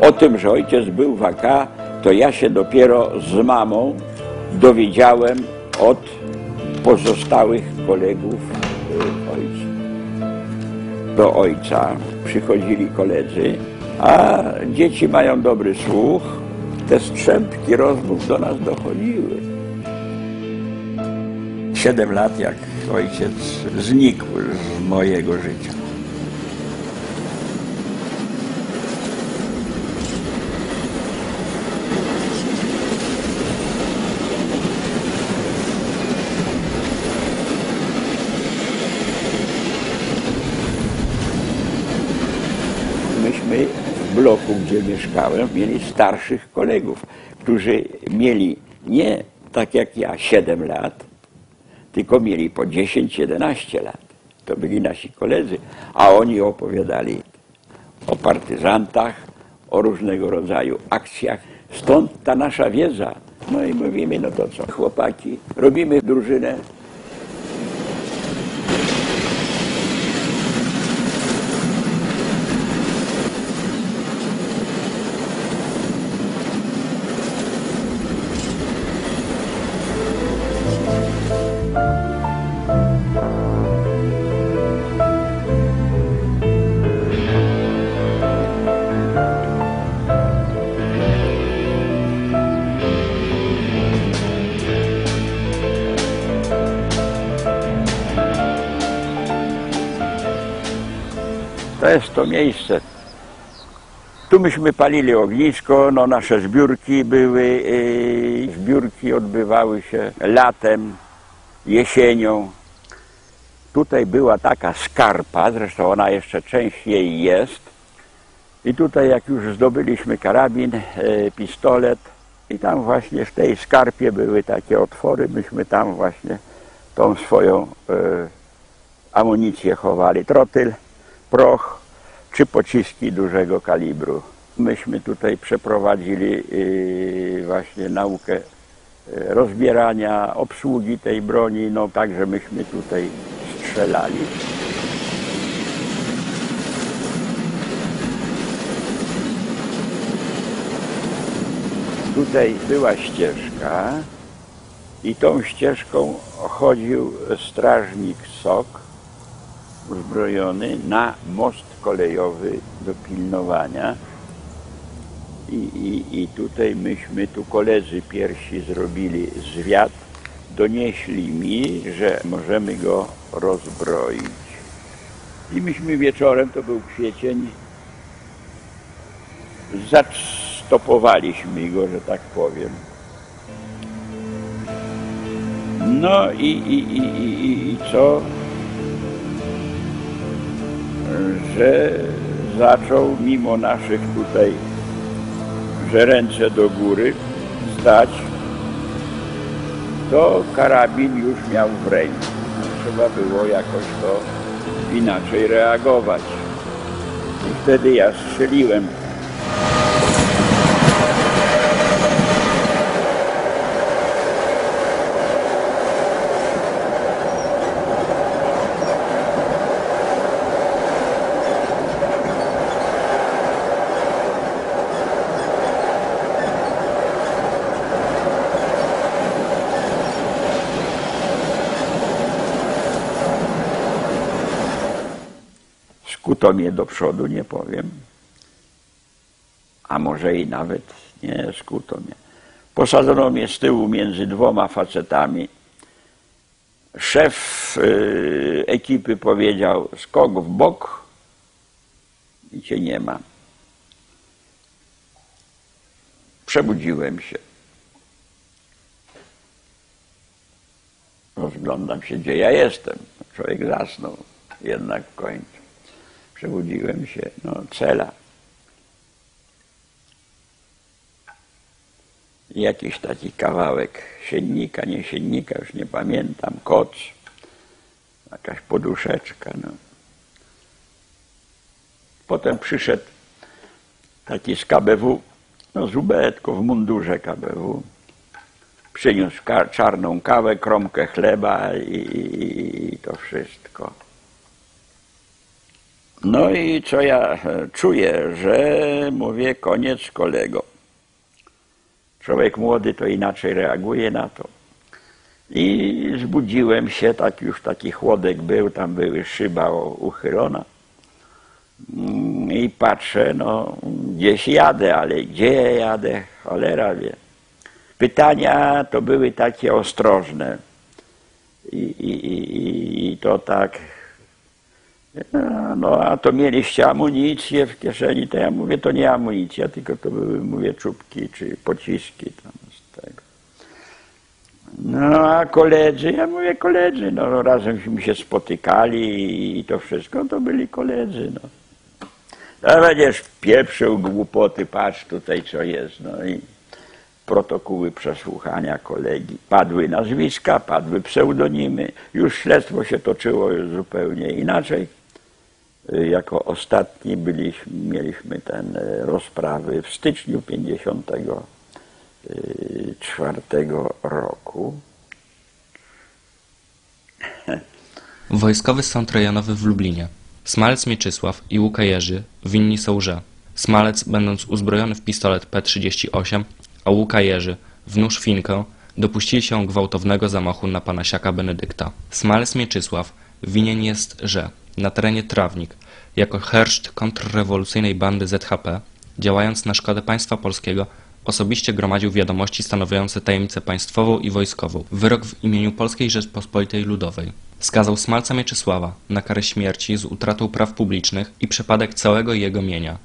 O tym, że ojciec był w AK, to ja się dopiero z mamą dowiedziałem od pozostałych kolegów y, ojca. Do ojca przychodzili koledzy, a dzieci mają dobry słuch. Te strzępki rozmów do nas dochodziły. Siedem lat, jak ojciec znikł z mojego życia. myśmy w bloku, gdzie mieszkałem, mieli starszych kolegów, którzy mieli nie tak jak ja 7 lat, tylko mieli po 10-11 lat. To byli nasi koledzy, a oni opowiadali o partyzantach, o różnego rodzaju akcjach. Stąd ta nasza wiedza. No i mówimy, no to co, chłopaki, robimy drużynę To jest to miejsce. Tu myśmy palili ognisko, no nasze zbiórki były, yy, zbiórki odbywały się latem, jesienią. Tutaj była taka skarpa, zresztą ona jeszcze część jej jest. I tutaj jak już zdobyliśmy karabin, yy, pistolet i tam właśnie w tej skarpie były takie otwory, myśmy tam właśnie tą swoją yy, amunicję chowali, trotyl proch czy pociski dużego kalibru. Myśmy tutaj przeprowadzili yy, właśnie naukę yy, rozbierania, obsługi tej broni, no także myśmy tutaj strzelali. Tutaj była ścieżka i tą ścieżką chodził strażnik SOK, uzbrojony na most kolejowy do pilnowania. I, i, I tutaj myśmy, tu koledzy pierwsi zrobili zwiat, donieśli mi, że możemy go rozbroić. I myśmy wieczorem, to był kwiecień, zastopowaliśmy go, że tak powiem. No i, i, i, i, i co? Że zaczął mimo naszych tutaj, że ręce do góry stać, to karabin już miał w ręku. Trzeba było jakoś to inaczej reagować. I wtedy ja strzeliłem skuto mnie do przodu, nie powiem. A może i nawet nie skuto mnie. Posadzono mnie z tyłu między dwoma facetami. Szef y, ekipy powiedział skok w bok i cię nie ma. Przebudziłem się. Rozglądam się, gdzie ja jestem. Człowiek zasnął jednak w. Przebudziłem się, no cela. Jakiś taki kawałek siennika, nie siennika, już nie pamiętam, koc, jakaś poduszeczka. No. Potem przyszedł taki z KBW, no z w mundurze KBW. Przyniósł czarną kawę, kromkę chleba i, i, i to wszystko. No i co ja e, czuję, że mówię koniec kolego. Człowiek młody to inaczej reaguje na to. I zbudziłem się, tak już taki chłodek był, tam były szyba uchylona. Mm, I patrzę, no gdzieś jadę, ale gdzie ja jadę, cholera wie. Pytania to były takie ostrożne. I, i, i, i to tak, no a to mieliście amunicję w kieszeni, to ja mówię, to nie amunicja, tylko to były, mówię, czubki czy pociski tam z tego. No a koledzy, ja mówię koledzy, no razemśmy się spotykali i to wszystko to byli koledzy, no. A będziesz pieprzył głupoty, patrz tutaj co jest, no i protokoły przesłuchania kolegi. Padły nazwiska, padły pseudonimy, już śledztwo się toczyło zupełnie inaczej. Y, Jako ostatni byliśmy, mieliśmy ten e, rozprawy w styczniu 54 roku. Wojskowy Sąd Rejonowy w Lublinie. Smalec Mieczysław i Łuka Jerzy winni są, że Smalec, będąc uzbrojony w pistolet P-38, a Łuka Jerzy w nóż finkę, dopuścili się gwałtownego zamachu na pana Siaka Benedykta. Smalec Mieczysław winien jest, że na terenie Trawnik, jako herszt kontrrewolucyjnej bandy ZHP, działając na szkodę państwa polskiego, osobiście gromadził wiadomości stanowiące tajemnicę państwową i wojskową. Wyrok w imieniu Polskiej Rzeczpospolitej Ludowej skazał Smalca Mieczysława na karę śmierci z utratą praw publicznych i przepadek całego jego mienia.